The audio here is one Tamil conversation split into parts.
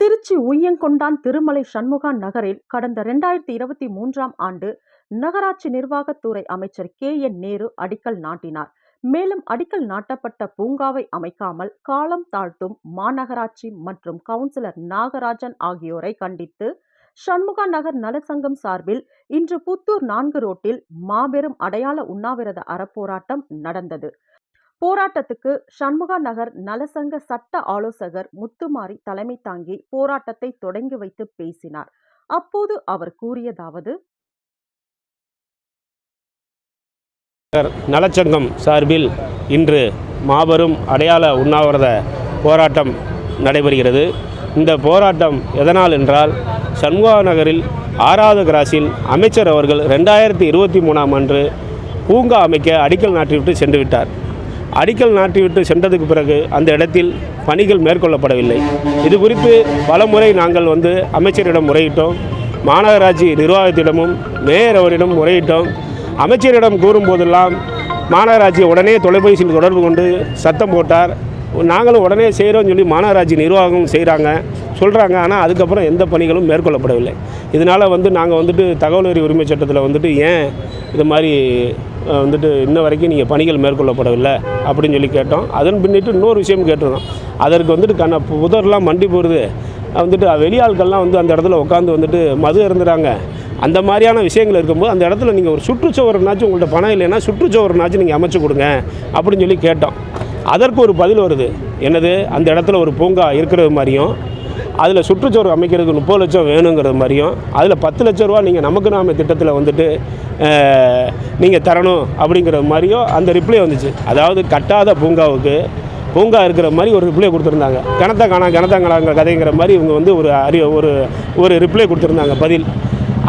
திருச்சி உய்யங்கொண்டான் திருமலை சண்முகா நகரில் கடந்த இரண்டாயிரத்தி இருபத்தி மூன்றாம் ஆண்டு நகராட்சி நிர்வாகத்துறை அமைச்சர் கே. என். நேரு அடிக்கல் நாட்டினார். மேலும் அடிக்கல் நாட்டப்பட்ட பூங்காவை அமைக்காமல் காலம் தாழ்த்தும் மாநகராட்சி மற்றும் கவுன்சிலர் நாகராஜன் ஆகியோரை கண்டித்து சண்முகா நகர் நலசங்கம் சார்பில் இன்று புத்தூர் நான்கு ரோட்டில் மாபெரும் அடையாள உண்ணாவிரத அறப்போராட்டம் நடந்தது. போராட்டத்துக்கு சண்முகா நகர் நலசங்க சட்ட ஆலோசகர் முத்துமாரி தலைமை தாங்கி போராட்டத்தை தொடங்கி வைத்து பேசினார். அப்போது அவர் கூறியதாவது நலச்சங்கம் சார்பில் இன்று மாபெரும் அடையாள உண்ணாவிரத போராட்டம் நடைபெறுகிறது. இந்த போராட்டம் எதனால் என்றால் சண்முகா நகரில் ஆறாவது கிராஸில் அமைச்சர் அவர்கள் ரெண்டாயிரத்தி இருபத்தி மூணாம் அன்று பூங்கா அமைக்க அடிக்கல் நாட்டிவிட்டு சென்று விட்டார் அடிக்கல் நாட்டிவிட்டு சென்றதுக்கு பிறகு அந்த இடத்தில் பணிகள் மேற்கொள்ளப்படவில்லை. இது குறித்து பல முறை நாங்கள் வந்து அமைச்சரிடம் முறையிட்டோம். மாநகராட்சி நிர்வாகத்திடமும் மேயர் அவரிடம் முறையிட்டோம். அமைச்சரிடம் கூறும்போதெல்லாம் மாநகராட்சி உடனே தொலைபேசியில் தொடர்பு கொண்டு சத்தம் போட்டார். நாங்களும் உடனே செய்கிறோம்னு சொல்லி மாநகராட்சி நிர்வாகம் செய்கிறாங்க சொல்கிறாங்க ஆனால் அதுக்கப்புறம் எந்த பணிகளும் மேற்கொள்ளப்படவில்லை. இதனால் வந்து நாங்கள் வந்துட்டு தகவல் அறி உரிமை சட்டத்தில் வந்துட்டு ஏன் இது மாதிரி வந்துட்டு இன்ன வரைக்கும் நீங்கள் பணிகள் மேற்கொள்ளப்படவில்லை அப்படின்னு சொல்லி கேட்டோம். அதன் பின்னிட்டு இன்னொரு விஷயம் கேட்டிருந்தோம். அதற்கு வந்துட்டு கண்ண புதர்லாம் மண்டி போடுது. வந்துட்டு வெளியாள்கள்லாம் வந்து அந்த இடத்துல உட்காந்து வந்துட்டு மது இருந்துறாங்க அந்த மாதிரியான விஷயங்கள் இருக்கும்போது அந்த இடத்துல நீங்கள் ஒரு சுற்றுச்சுவரனாச்சும் உங்கள்கிட்ட பணம் இல்லைன்னா சுற்றுச்சுவரனாச்சும் நீங்கள் அமைச்சு கொடுங்க அப்படின்னு சொல்லி கேட்டோம். அதற்கு ஒரு பதில் வருது. என்னது? அந்த இடத்துல ஒரு பூங்கா இருக்கிறது மாதிரியும் அதில் சுற்றுச்சுவர் அமைக்கிறதுக்கு முப்பது லட்சம் வேணுங்கிறது மாதிரியும் அதில் பத்து லட்ச ரூபா நீங்கள் நமக்கு நாம திட்டத்தில் வந்துட்டு நீங்கள் தரணும் அப்படிங்கிற மாதிரியும் அந்த ரிப்ளை வந்துச்சு. அதாவது கட்டாத பூங்காவுக்கு பூங்கா இருக்கிற மாதிரி ஒரு ரிப்ளை கொடுத்துருந்தாங்க. கிணத்த காணா கிணத்த கதைங்கிற மாதிரி இவங்க வந்து ஒரு அறி ஒரு ஒரு ரிப்ளை கொடுத்துருந்தாங்க பதில்.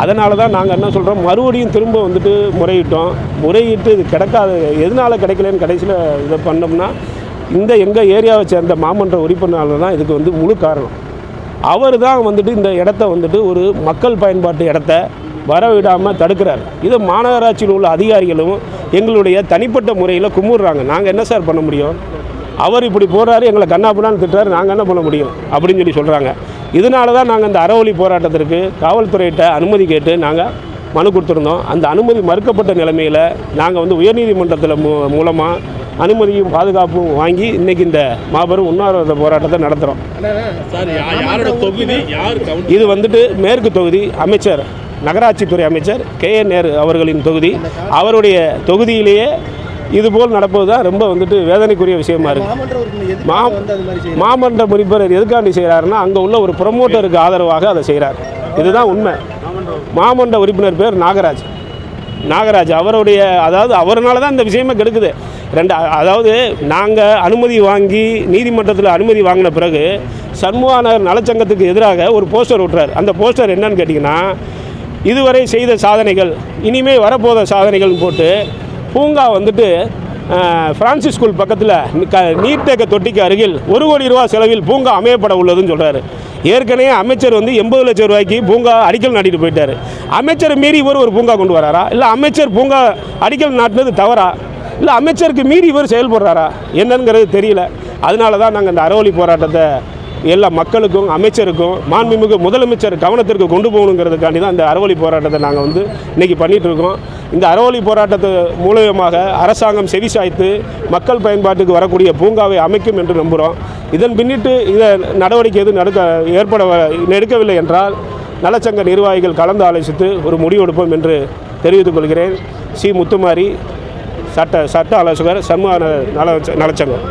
அதனால தான் நாங்கள் என்ன சொல்கிறோம் மறுபடியும் திரும்ப வந்துட்டு முறையிட்டோம். முறையிட்டு இது கிடைக்காது எதனால் கிடைக்கலன்னு கடைசியில் இதை பண்ணோம்னா இந்த எங்கள் ஏரியாவை சேர்ந்த மாமன்ற உறுப்பினரால் தான் இதுக்கு வந்து முழு காரணம். அவர் தான் வந்துட்டு இந்த இடத்த வந்துட்டு ஒரு மக்கள் பயன்பாட்டு இடத்த வரவிடாமல் தடுக்கிறார். இது மாநகராட்சியில் உள்ள அதிகாரிகளும் எங்களுடைய தனிப்பட்ட முறையில் கும்பிட்றாங்க நாங்கள் என்ன சார் பண்ண முடியும்? அவர் இப்படி போகிறாரு எங்களை கண்ணாப்புடான்னு திட்டுறாரு நாங்கள் என்ன பண்ண முடியும்? அப்படின்னு சொல்லி சொல்கிறாங்க இதனால தான் நாங்கள் இந்த அறவழி போராட்டத்திற்கு காவல்துறையிட்ட அனுமதி கேட்டு நாங்கள் மனு கொடுத்துருந்தோம். அந்த அனுமதி மறுக்கப்பட்ட நிலைமையில் நாங்கள் வந்து உயர்நீதிமன்றத்தில் மூ மூலமாக அனுமதியும் பாதுகாப்பும் வாங்கி இன்றைக்கி இந்த மாபெரும் உண்ணாவிரத போராட்டத்தை நடத்துகிறோம் இது வந்துட்டு மேற்கு தொகுதி அமைச்சர் நகராட்சித்துறை அமைச்சர் கே. என். நேரு அவர்களின் தொகுதி. அவருடைய தொகுதியிலேயே இதுபோல் நடப்பது தான் ரொம்ப வந்துட்டு வேதனைக்குரிய விஷயமா இருக்குது மாமன்ற உறுப்பினர் எதுக்கு மா மாமன்ற உறுப்பினர் எதுக்காண்டி செய்கிறாருன்னா அங்கே உள்ள ஒரு ப்ரொமோட்டருக்கு ஆதரவாக அதை செய்கிறார் இதுதான் உண்மை. மாமன்ற உறுப்பினர் பேர் நாகராஜ். நாகராஜ் அவருடைய அதாவது அவர்னால தான் இந்த விஷயமே கெடுக்குது. ரெண்டு அதாவது நாங்கள் அனுமதி வாங்கி நீதிமன்றத்தில் அனுமதி வாங்கின பிறகு சண்முகா நகர் நலச்சங்கத்துக்கு எதிராக ஒரு போஸ்டர் விட்டுறார் அந்த போஸ்டர் என்னன்னு கேட்டிங்கன்னா இதுவரை செய்த சாதனைகள் இனிமே வரப்போத சாதனைகள்னு போட்டு பூங்கா வந்துட்டு அஹ், பிரான்சிஸ் ஸ்கூல் பக்கத்தில் க நீர்த்தேக்க தொட்டிக்கு அருகில் ஒரு கோடி ரூபா செலவில் பூங்கா அமையப்பட உள்ளதுன்னு சொல்கிறாரு ஏற்கனவே அமைச்சர் வந்து எண்பது லட்சம் ரூபாய்க்கு பூங்கா அடிக்கல் நாட்டிட்டு போயிட்டார். அமைச்சர் மீறி இவர் ஒரு பூங்கா கொண்டு வராரா? இல்லை அமைச்சர் பூங்கா அடிக்கல் நாட்டினது தவறா? இல்லை அமைச்சருக்கு மீறி இவர் செயல்படுறாரா? என்னங்கிறது தெரியல. அதனால தான் நாங்கள் இந்த அறவழி போராட்டத்தை எல்லா மக்களுக்கும் அமைச்சருக்கும் மாண்புமிகு முதலமைச்சர் கவனத்திற்கு கொண்டு போகணுங்கிறதுக்காண்டி தான் இந்த அறவழி போராட்டத்தை நாங்கள் வந்து இன்றைக்கி பண்ணிகிட்டு இருக்கோம். இந்த அறவழி போராட்டத்து மூலயமாக அரசாங்கம் செவிசாய்த்து மக்கள் பயன்பாட்டுக்கு வரக்கூடிய பூங்காவை அமைக்கும் என்று நம்புகிறோம் இதன் பின்னிட்டு இதை நடவடிக்கை எதுவும் நடக்க ஏற்பட எடுக்கவில்லை என்றால் நலச்சங்க நிர்வாகிகள் கலந்து ஆலோசித்து ஒரு முடிவெடுப்போம் என்று தெரிவித்துக் கொள்கிறேன். சி. முத்துமாரி சட்ட சட்ட ஆலோசகர் சமூக நல நலச்சங்கம்.